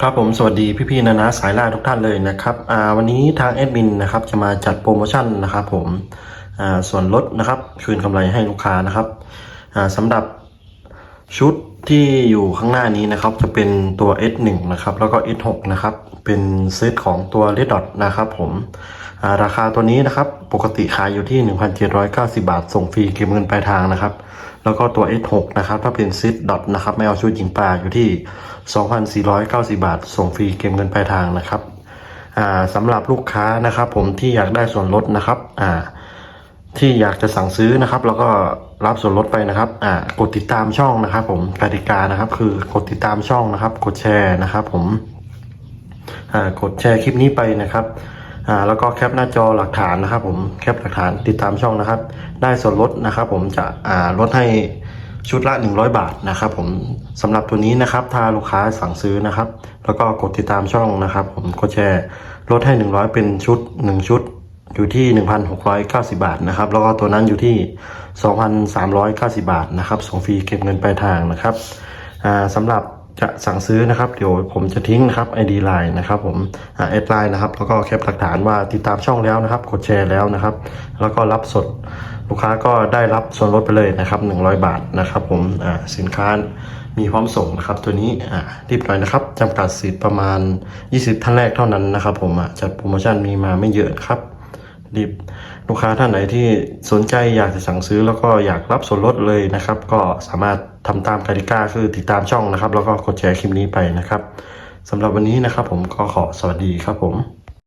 ครับผมสวัสดีพี่ๆนะนะสายล่าทุกท่านเลยนะครับวันนี้ทางแอดมินนะครับจะมาจัดโปรโมชั่นนะครับผมส่วนลดนะครับคืนกำไรให้ลูกค้านะครับอ่าสำหรับชุดที่อยู่ข้างหน้านี้นะครับจะเป็นตัว S1 นะครับแล้วก็ S6 นะครับเป็นเซตของตัว Red Dot นะครับผมาราคาตัวนี้นะครับปกติขายอยู่ที่ 1,790 บาท ส่งฟรีเก็บเงินปลายทางนะครับ แล้วก็ตัว S6 นะครับ ถ้าเป็นซิดดอทนะครับไม่เอาชุดยิงปลาอยู่ที่ 2,490 บาท ส่งฟรีเก็บเงินปลายทางนะครับอ่าสำหรับลูกค้านะครับ ผมที่อยากได้ส่วนลดนะครับอ่าที่อยากจะสั่งซื้อนะครับ แล้วก็รับส่วนลดไปนะครับอ่ากดติดตามช่องนะครับ ผมกติกานะครับ คือกดติดตามช่องนะครับ กดแชร์นะครับ ผมอ่ากดแชร์คลิปนี้ไปนะครับ อ่าแล้วก็แคปหน้าจอหลักฐานนะครับ ผมแคปหลักฐานติดตามช่องนะครับ ได้ส่วนลดนะครับ ผมจะอ่าลดให้ชุดละ 100 บาทนะครับ ผมสำหรับตัวนี้นะครับถ้าลูกค้าสั่งซื้อนะครับ แล้วก็กดติดตามช่องนะครับ ผมกดแชร์ลดให้ 100 เป็นชุด 1 ชุดอยู่ที่ 1,690 บาทนะครับ แล้วก็ตัวนั้นอยู่ที่ 2,390 บาทนะครับส่งฟรีเก็บเงินปลายทางนะครับอ่าสำหรับ จะสั่งซื้อนะครับ เดี๋ยวผมจะทิ้งนะครับ ID Line นะครับผมแอดไลน์นะครับ แล้วก็แคปหลักฐานว่าติดตามช่องแล้วนะครับ กดแชร์แล้วนะครับ แล้วก็รับสดลูกค้าก็ได้รับส่วนลดไปเลยนะครับ 100 บาทนะครับ ผมสินค้ามีพร้อมส่งนะครับ ตัวนี้รีบหน่อยนะครับจำกัดสิทธิ์ประมาณ 20 ท่านแรกเท่านั้นนะครับ ผมจัดโปรโมชั่นมีมาไม่เยอะครับ รีบลูกค้าท่านไหนที่สนใจอยากจะสั่งซื้อแล้วก็อยากรับส่วนลดเลยนะครับ ก็สามารถทำตามกติกาคือติดตามช่องนะครับ แล้วก็กดแชร์คลิปนี้ไปนะครับสำหรับวันนี้นะครับ ผมก็ขอสวัสดีครับผม